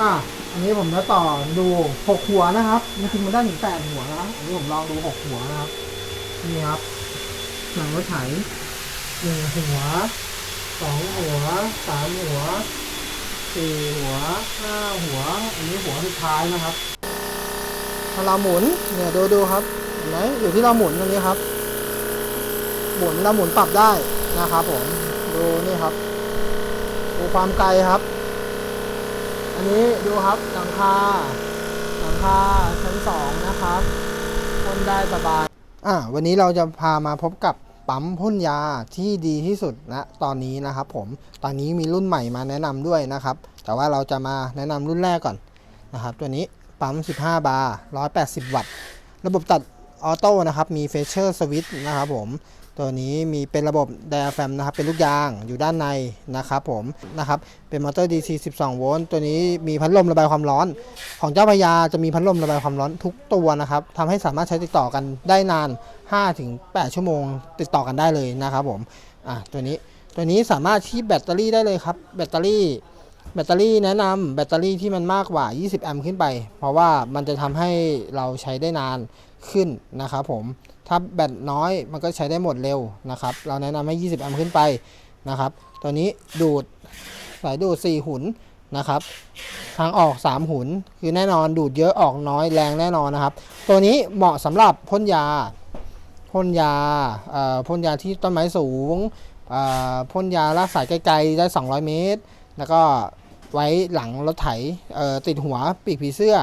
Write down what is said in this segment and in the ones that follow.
อะอันนี้ผมจะต่อดูหกหัวนะครับจริงๆมันได้ถึงแปดหัวนะอันนี้ผมลองดูหกหัวนะครับนี่ครับหนังรถไถหนึ่งหัวสองหัวสามหัวสี่หัวห้าหัว อันนี้หัวสุดท้ายนะครับพอเราหมุนเนี่ยดูดูครับเห็นไหมอยู่ที่เราหมุนตรงนี้ครับ หมุนเราหมุนปรับได้นะครับผมดูนี่ครับดูความไกลครับ นนี้ดูครับหลังคาหลังคาชั้นสองนะครับพ่นได้สบายอ่าวันนี้เราจะพามาพบกับปั๊มพ่นยาที่ดีที่สุดนะตอนนี้นะครับผมตอนนี้มีรุ่นใหม่มาแนะนำด้วยนะครับ แต่ว่าเราจะมาแนะนำรุ่นแรกก่อนนะครับ ตัวนี้ปั๊ม 15 บาร์ 180 วัตต์ ระบบตัด ออโต้นะครับ มีเฟเชอร์สวิตช์นะครับผม ตัวนี้มีเป็นระบบไดอะแฟมนะครับ เป็นลูกยางอยู่ด้านในนะครับผมนะครับ เป็นมอเตอร์ DC 12 โวลต์ ตัวนี้มีพัดลมระบายความร้อน ของเจ้าพยาจะมีพัดลมระบายความร้อนทุกตัวนะครับทำให้สามารถใช้ติดต่อกันได้นาน 5-8 ชั่วโมง ติดต่อกันได้เลยนะครับผม อะ ตัวนี้ ตัวนี้สามารถที่แบตเตอรี่ได้เลยครับ แบตเตอรี่ แบตเตอรี่แนะนำแบตเตอรี่ที่มันมากกว่า 20 แอมป์ขึ้นไป เพราะว่ามันจะทำให้เราใช้ได้นานขึ้นนะครับผม ถ้าแบตน้อยมันก็ใช้ได้หมดเร็วนะครับ เราแนะนำให้ 20 แอมป์ขึ้นไปนะครับ ตัวนี้ดูดสายดูด 4 หุนนะครับ ทางออก 3 หุน คือแน่นอนดูดเยอะออกน้อยแรงแน่นอนนะครับ ตัวนี้เหมาะสำหรับพ่นยาพ่นยาพ่นยาที่ต้นไม้สูงพ่นยาลากสายไกลๆได้ 200 เมตร แล้วก็ไว้หลังรถไถเอ่อติดหัวปีกผีเสื้อ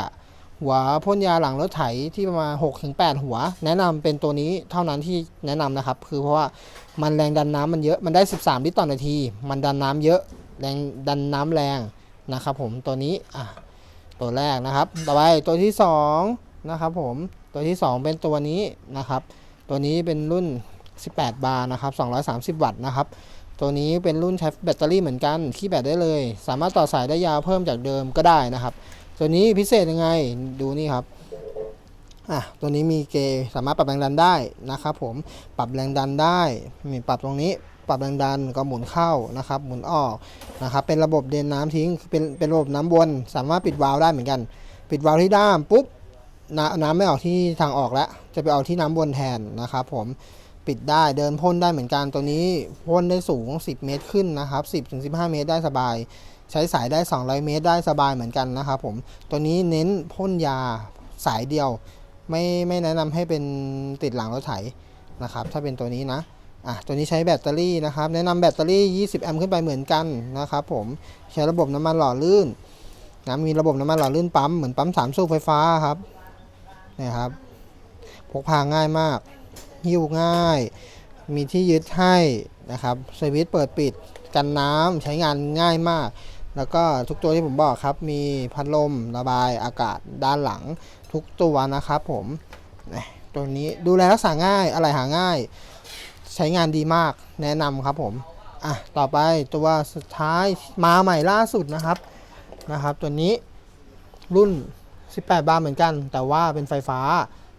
หัวพ่นยาหลังรถไถที่ประมาณ6-8 หัว แนะนำเป็นตัวนี้เท่านั้นที่แนะนำนะครับ คือเพราะว่ามันแรงดันน้ำมันเยอะมันได้ 13 ลิตรต่อนาที มันดันน้ำเยอะแรงดันน้ำแรงนะครับผมตัวนี้อะตัวแรกนะครับ ต่อไปตัวที่สองนะครับผมตัวที่สองเป็นตัวนี้นะครับ ตัวนี้เป็นรุ่น 18 บาร์นะครับ230 วัตต์นะครับ ตัวนี้เป็นรุ่นใช้แบตเตอรี่เหมือนกันขี้แบตได้เลย สามารถต่อสายได้ยาวเพิ่มจากเดิมก็ได้นะครับ ตัวนี้พิเศษยังไงดูนี่ครับอะตัวนี้มีเกย์สามารถปรับแรงดันได้นะครับผมปรับแรงดันได้มีปรับตรงนี้ปรับแรงดันก็หมุนเข้านะครับหมุนออกนะครับเป็นระบบเดนน้ำทิ้งเป็นเป็นระบบน้ำวนสามารถปิดวาล์วได้เหมือนกัน ปิดวาล์วที่ด้ามปุ๊บน้ำไม่ออกที่ทางออกแล้วจะไปออกที่น้ำวนแทนนะครับผม ปิดได้เดินพ่นได้เหมือนกันตัวนี้พ่นได้สูง 10 เมตรขึ้นนะครับ 10ถึง15 เมตรได้สบาย ใช้สายได้ 200 เมตรได้สบายเหมือนกันนะครับผมตัวนี้เน้นพ่นยาสายเดียว ไม่ไม่แนะนำให้เป็นติดหลังรถไถนะครับ ถ้าเป็นตัวนี้นะอะตัวนี้ใช้แบตเตอรี่นะครับ แนะนำแบตเตอรี่ 20 แอมป์ขึ้นไปเหมือนกันนะครับผมใช้ระบบน้ำมันหล่อลื่นนะมีระบบน้ำมันหล่อลื่นปั๊มเหมือนปั๊มสามสูบไฟฟ้าครับนี่ยครับพกพาง่ายมาก หิ้วง่าย มีที่ยึดให้นะครับสวิตช์เปิดปิดกันน้ำใช้งานง่ายมาก แล้วก็ทุกตัวที่ผมบอกครับ มีพัดลมระบายอากาศด้านหลังทุกตัวนะครับผมตัวนี้ดูแลรักษาง่ายอะไรหาง่าย ใช้งานดีมากแนะนำครับผมอะต่อไปตัวสุดท้ายมาใหม่ล่าสุดนะครับนะครับ ตัวนี้รุ่น 18 บาร์เหมือนกัน แต่ว่าเป็นไฟฟ้า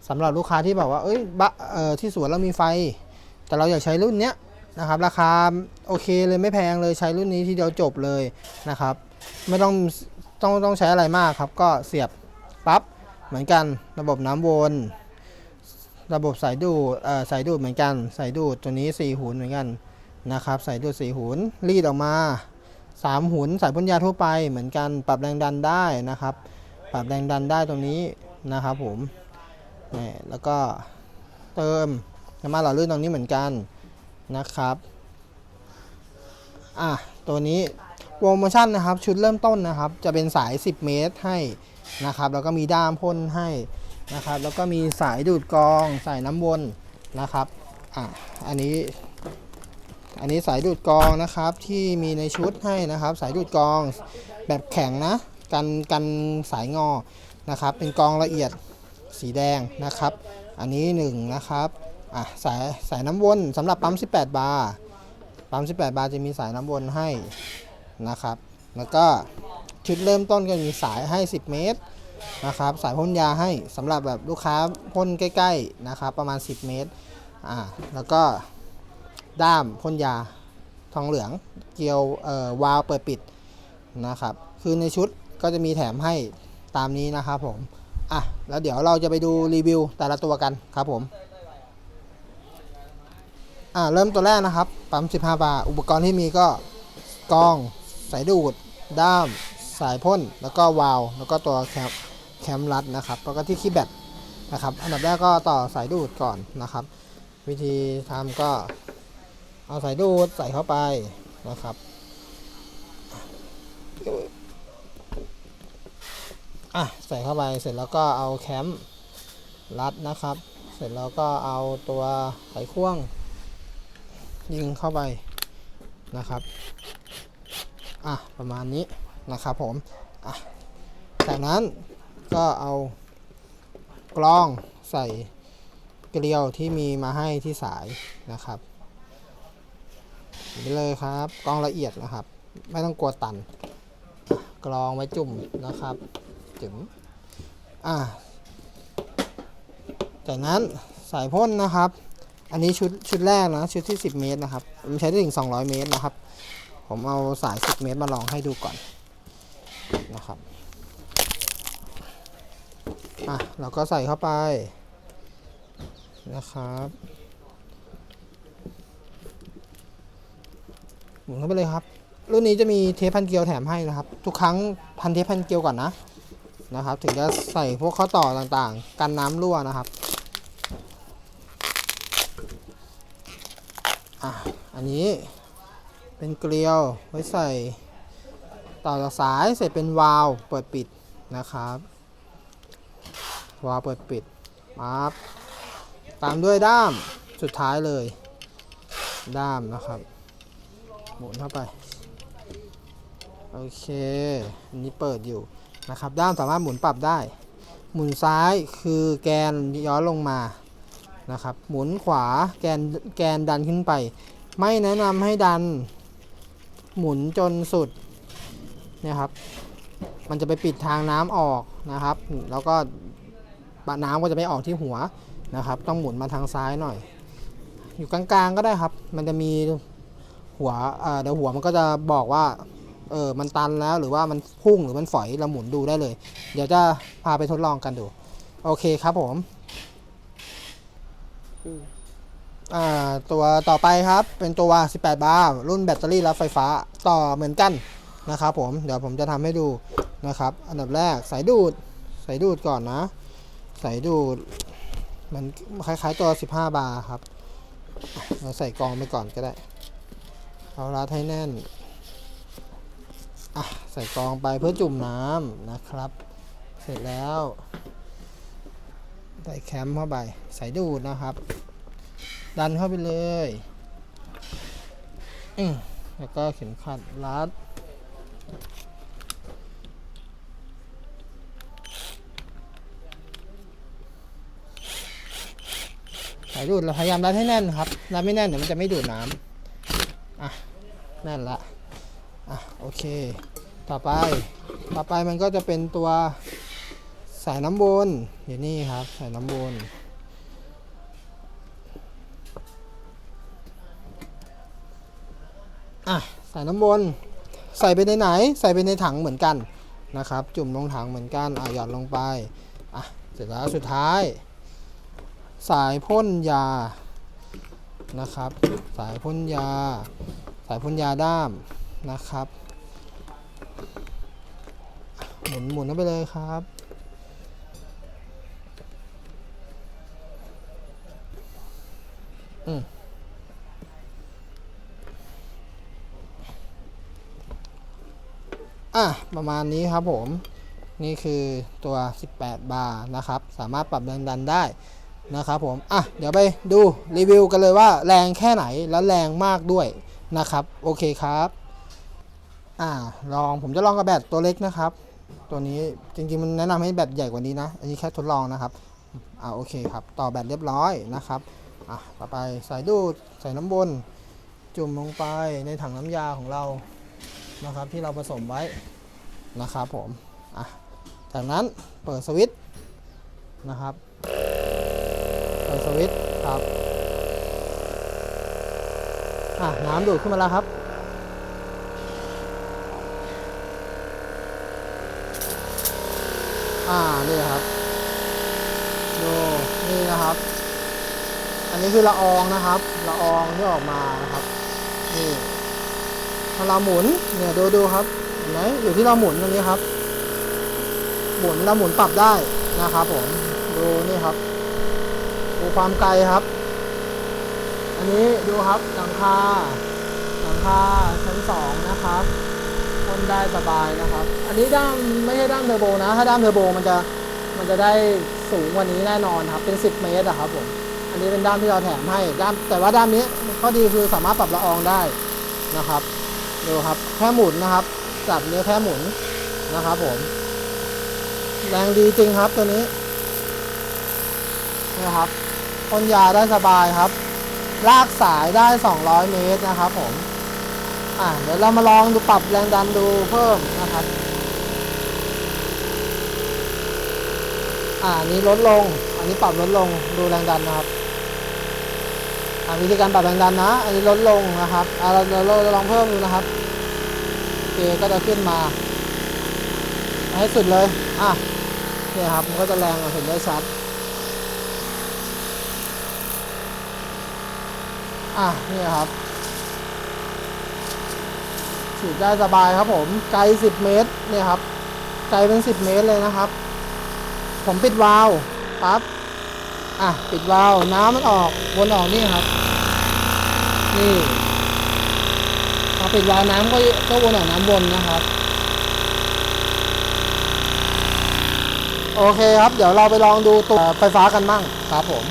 สำหรับลูกค้าที่บอกว่าเอ้ยบะเอ่อที่สวนเรามีไฟ แต่เราอยากใช้รุ่นเนี้ยนะครับ ราคาโอเคเลยไม่แพงเลยใช้รุ่นนี้ทีเดียวจบเลยนะครับ ไม่ต้องต้องต้องใช้อะไรมากครับ ก็เสียบปั๊บเหมือนกันระบบน้ำวนระบบสายดูดเอ่อสายดูดเหมือนกัน สายดูดตัวนี้ 4 หุนเหมือนกันนะครับ สายดูด 4 หุนรีดออกมา 3 หุนสายพ่นยาทั่วไปเหมือนกัน ปรับแรงดันได้นะครับ ปรับแรงดันได้ตรงนี้นะครับผม นี่แล้วก็เติมน้ำมันหล่อลื่นตรงนี้เหมือนกันนะครับ อะ ตัวนี้โปรโมชั่นนะครับ ชุดเริ่มต้นนะครับ จะเป็นสาย 10 เมตรให้นะครับ แล้วก็มีด้ามพ่นให้นะครับ แล้วก็มีสายดูดกรองสายน้ำวนนะครับ อะ อันนี้ อันนี้สายดูดกรองนะครับที่มีในชุดให้นะครับ สายดูดกรองแบบแข็งนะ กันกันสายงอนะครับ เป็นกรองละเอียด สีแดงนะครับ อันนี้ 1 นะครับอะสายสายน้ำวนสำหรับปั๊ม 18 บาร์ปั๊ม 18 บาร์จะมีสายน้ำวนให้นะครับ แล้วก็ชุดเริ่มต้นก็มีสายให้ 10 เมตรนะครับสายพ่นยาให้สำหรับแบบลูกค้าพ่นใกล้ๆนะครับประมาณ 10 เมตรอ่าแล้วก็ด้ามพ่นยาทองเหลืองเกลียวเอ่อวาล์วเปิดปิดนะครับ คือในชุดก็จะมีแถมให้ตามนี้นะครับผม อะ แล้วเดี๋ยวเราจะไปดูรีวิวแต่ละตัวกันครับผม อ่าเริ่มตัวแรกนะครับ ปั๊ม 15 บาทอุปกรณ์ที่มีก็กล้อง สายดูด ด้าม สายพ่น แล้วก็วาล์วแล้วก็ตัวแคมแคมรัดนะครับ แล้วก็ที่คีย์แบตนะครับ อันดับแรกก็ต่อสายดูดก่อนนะครับ วิธีทำก็เอาสายดูดใส่เข้าไปนะครับ อะใส่เข้าไปเสร็จแล้วก็เอาแคมรัดนะครับ เสร็จแล้วก็เอาตัวไขควง ยิงเข้าไปนะครับอะประมาณนี้นะครับผมอะจากนั้นก็เอากล้องใส่เกลียวที่มีมาให้ที่สายนะครับไปเลยครับกล้องละเอียดนะครับ ไม่ต้องกลัวตันกรองไว้จุ่มนะครับ จุ่มอะจากนั้นสายพ่นนะครับ อันนี้ชุดชุดแรกนะชุดที่ 10 เมตรนะครับมันใช้ได้ถึง 200 เมตรนะครับ ผมเอาสาย 10 เมตรมาลองให้ดูก่อนนะครับ อะเราก็ใส่เข้าไปนะครับหมุนเข้าไปเลยครับ รุ่นนี้จะมีเทปพันเกลียวแถมให้นะครับ ทุกครั้งพันเทปพันเกลียวก่อนนะ นะครับ ถึงจะใส่พวกข้อต่อต่างๆ กันน้ำรั่วนะครับอะอันนี้เป็นเกลียวไว้ใส่ต่อจากสายเสร็จเป็นวาล์วเปิดปิดนะครับวาล์วเปิดปิดมาบตามด้วยด้ามสุดท้ายเลย ด้ามนะครับหมุนเข้าไป โอเค อันนี้เปิดอยู่ นะครับด้ามสามารถหมุนปรับได้ หมุนซ้ายคือแกนย้อนลงมานะครับหมุนขวาแกนแกนดันขึ้นไป ไม่แนะนำให้ดันหมุนจนสุดเนี่ยครับมันจะไปปิดทางน้ำออกนะครับ แล้วก็ปะน้ำก็จะไม่ออกที่หัวนะครับ ต้องหมุนมาทางซ้ายหน่อย อยู่กลางๆก็ได้ครับ มันจะมีหัวอ่อเดี๋ยวหัวมันก็จะบอกว่า เออมันตันแล้วหรือว่ามันพุ่งหรือมันฝอยเราหมุนดูได้เลย เดี๋ยวจะพาไปทดลองกันดู โอเคครับผมอ่าตัวต่อไปครับเป็นตัว 18 บาร์รุ่นแบตเตอรี่รับไฟฟ้าต่อเหมือนกันนะครับผมเดี๋ยวผมจะทำให้ดูนะครับ อันดับแรกสายดูดสายดูดก่อนนะสายดูดมันคล้ายๆตัว 15 บาร์ครับ เราใส่กรองไปก่อนก็ได้ เอารัดให้แน่น อะใส่กองไปเพื่อจุ่มน้ำนะครับ เสร็จแล้วใส่แคมเข้าไปใสายดูดนะครับ ดันเข้าไปเลยอืแล้วก็เข็มขัดรัดสายดูดเราพยายามรัดให้แน่นครับรัดไม่แน่นเดี๋ยวมันจะไม่ดูดน้ำอะแน่นละ โอเค ต่อไป ต่อไปมันก็จะเป็นตัวสายน้ำบนอยู่นี่ครับ สายน้ำบนอะใส่น้ำมนใส่ไปในไหน ใส่ไปในถังเหมือนกันนะครับ จุ่มลงถังเหมือนกันอะหยอดลงไปอะเสร็จแล้วสุดท้าย สายพ่นยานะครับ สายพ่นยา สายพ่นยาด้ามนะครับ หมุนหมุนเข้าไปเลยครับ อืมอะประมาณนี้ครับผม นี่คือตัว 18 บาร์นะครับ สามารถปรับแรงดันได้นะครับผม อะ เดี๋ยวไปดูรีวิวกันเลยว่าแรงแค่ไหนแล้วแรงมากด้วยนะครับ โอเคครับ อ่าลองผมจะลองกับแบตตัวเล็กนะครับ ตัวนี้จริงๆมันแนะนำให้แบตใหญ่กว่านี้นะ อันนี้แค่ทดลองนะครับอ่าโอเคครับ ต่อแบตเรียบร้อยนะครับอะต่อไปสายดูดใส่น้ำบน จุ่มลงไปในถังน้ำยาของเรานะครับ ที่เราผสมไว้นะครับผมอะจากนั้นเปิดสวิตช์นะครับ เปิดสวิตช์ครับอะน้ำดูดขึ้นมาแล้วครับ อ่า นี่ครับดูนี่นะครับ อันนี้คือละอองนะครับ ละอองที่ออกมานะครับ นี่พอเราหมุน เนี่ยดูดูครับ เห็นไหมอยู่ที่เราหมุนตรงนี้ครับ หมุนเราหมุนปรับได้นะครับผม ดูนี่ครับ ดูความไกลครับ อันนี้ดูครับหลังคาหลังคาชั้นสองนะครับ พ่นได้สบายนะครับ อันนี้ด้ามไม่ใช่ด้ามเทอร์โบนะ ถ้าด้ามเทอร์โบมันจะมันจะได้สูงกว่านี้แน่นอนครับ เป็น 10 เมตรอะครับผม อันนี้เป็นด้ามที่เราแถมให้ด้าม แต่ว่าด้ามนี้ข้อดีคือสามารถปรับละอองได้นะครับดูครับแค่หมุนนะครับ จับเนี้ยแค่หมุนนะครับผม แรงดีจริงครับตัวนี้นะครับพ่นยาได้สบายครับ ลากสายได้ 200 เมตรนะครับผม อะเดี๋ยวเรามาลองดูปรับแรงดันดูเพิ่มนะครับ อ่านนี้ลดลง อันนี้ปรับลดลงดูแรงดันนะครับอ่าวิธีการปรับแรงดันนะ อันนี้ลดลงนะครับอ่าเราเราลองเพิ่มดูนะครับโอเคก็จะขึ้นมา ให้สุดเลย อะเนี่ครับมันก็จะแรงเห็นได้ชัดอะนี่ครับ ฉีดได้สบายครับผมไกล 10 เมตรเนี่ยครับไกลเป็น 10 เมตรเลยนะครับ ผมปิดวาล์วปั๊บอะปิดวาล์วน้ำมันออกวนออกนี่ครับ นี่พอปิดวาล์วน้ำก็ก็วนออกน้ำวนนะครับโอเคครับ เดี๋ยวเราไปลองดูตัวไฟฟ้ากันมั่งครับผม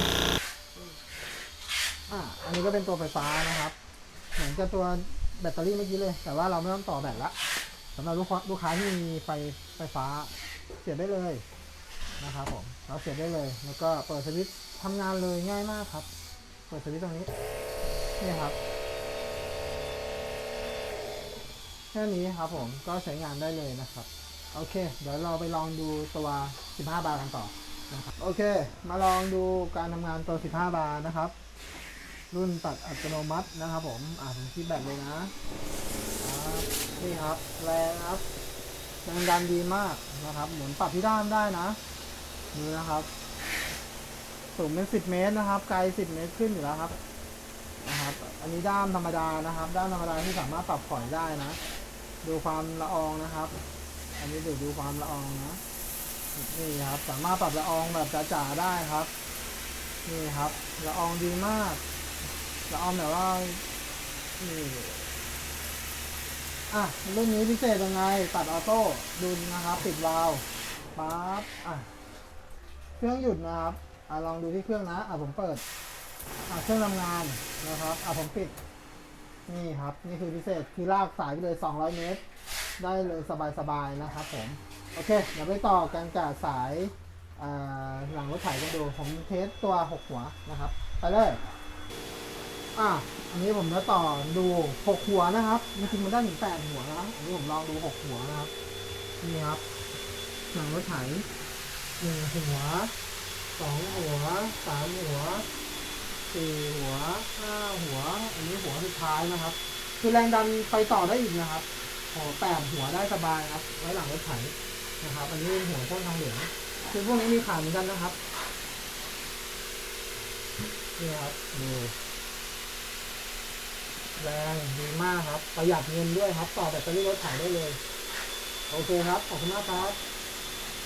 อะอันนี้ก็เป็นตัวไฟฟ้านะครับ เหมือนกับตัว แบตเตอรี่เมื่อกี้เลย แต่ว่าเราไม่ต้องต่อแบตละสำหรับลูกค้าลูกค้าที่มีไฟไฟฟ้าเสียบได้เลยนะครับผมเราเสียบได้เลย แล้วก็เปิดสวิตช์ทำงานเลยง่ายมากครับ เปิดสวิตช์ตรงนี้นี่ครับแค่นี้ครับผมก็ใช้งานได้เลยนะครับ โอเค เดี๋ยวเราไปลองดูตัว 15 บาร์กันต่อนะครับโอเค มาลองดูการทำงานตัว 15 บาร์นะครับ รุ่นตัดอัตโนมัตินะครับผม อ่าผมคิดแบบเลยนะครับนี่ครับแรงครับแรงดันดีมากนะครับ หมุนปรับที่ด้านได้นะ ดูนะครับ สูงเป็น10เมตรนะครับ ไกล10เมตรขึ้นอยู่แล้วครับ นะครับ อันนี้ด้ามธรรมดานะครับ ด้ามธรรมดาที่สามารถปรับผ่อนได้นะ ดูความละอองนะครับ อันนี้ดูดูความละอองนะ นี่ครับ สามารถปรับละอองแบบจ๋าๆได้ครับ นี่ครับ ละอองดีมาก ละอองแบบว่านี่อะรุ่นนี้พิเศษยังไง ตัดออโต้ดูนะครับ ปิดวาล์วปั๊บอะเครื่องหยุดนะครับอะลองดูที่เครื่องนะอะผมเปิดอะเครื่องทำงานนะครับอะผมปิด นี่ครับ นี่คือพิเศษคือลากสายไปเลย 200 เมตร ได้เลยสบายๆนะครับผม โอเค เดี๋ยวไปต่อกันกับสายหลังรถไถกันดูผมเทสตัว 6 หัวนะครับ ไปเลย อะอันนี้ผมจะต่อดู6หัวนะครับจริงๆมันได้ถึง8หัวนะอันนี้ผมลองดู6หัวนะครับนี่ครับหลังรถไถหนึ่งหัวสองหัวสามหัวสี่หัวห้าหัว อันนี้หัวสุดท้ายนะครับ คือแรงดันไปต่อได้อีกนะครับโอ้แปดหัวได้สบายครับ ไว้หลังรถไถนะครับ อันนี้หัวพ่นทางเหลืองคือพวกนี้มีขายเหมือนกันนะครับนี่ครับดู แรงดีมากครับ ประหยัดเงินด้วยครับ ต่อแบตเตอรี่รถถ่ายได้เลย โอเคครับ ขอบคุณมากครับ